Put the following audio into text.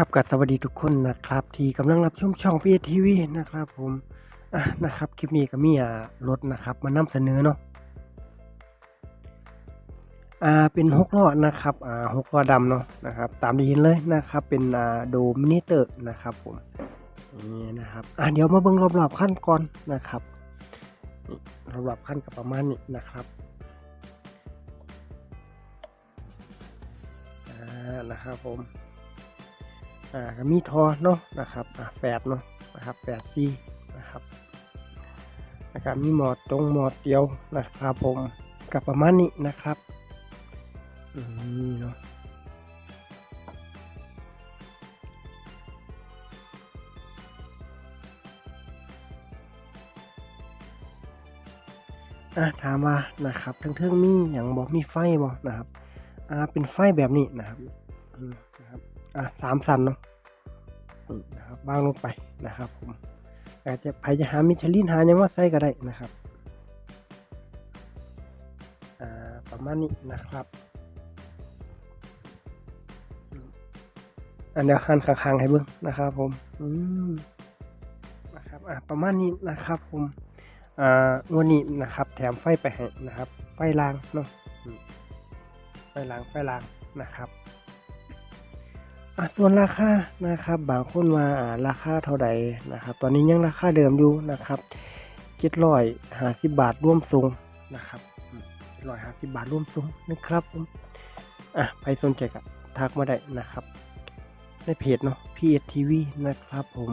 ครับกับสวัสดีทุกคนนะครับ ที่กำลังรับชมช่องพีทีวีนะครับผมอะนะครับคลิปนี้ก็มีอ่ารถนะครับมานำเสนอเนาะอ่าเป็นหกล้อนะครับอ่าหกล้อดำเนาะนะครับตามที่เห็นเลยนะครับเป็นอ่าโดมินิเตอร์นะครับผมนี่นะครับอ่าเดี๋ยวมาเบิ่งรอบๆขั้นก่อนนะครับรอบๆขั้นกับประมาณนี้นะครับอ่านะครับผม อ่ามีทอเนาะนะครับอ่าแฝดเนาะนะครับแฝดซีนะครับนะครับมีหมอดตรงหมอดเดียวนะครับผมกับประมาณนี้นะครับอืมเนาะอะถามว่านะครับทั้งเทิงมีอย่างบอกมีไฟบ่นะครับอ่าเป็นไฟแบบนี้นะครับนะครับ อะสามสันเนาะนี่นะครับบางลงไปนะครับผมอาจจะใครจะหามิชลินหายังว่าใส่ก็ได้นะครับอ่าประมาณนี้นะครับอืมอันเดียวหันข้างๆให้เบิ่งนะครับ ผมอืมนะครับอะประมาณนี้นะครับผมอ่าวันนี้นะครับ แถมไฟไปให้นะครับ ไฟรางเนาะไฟรางไฟรางนะครับ ส่วนราคานะครับบางคนว่าราคาเท่าใดนะครับ ตอนนี้ยังราคาเดิมอยู่นะครับเจ็ดร้อยห้าสิบบาทร่วมสูงนะครับเจ็ดร้อยห้าสิบบาทร่วมสูงนะครับผมอะใครสนใจก็ทักมาได้นะครับ ในเพจเนาะพีเอทีวีนะครับผม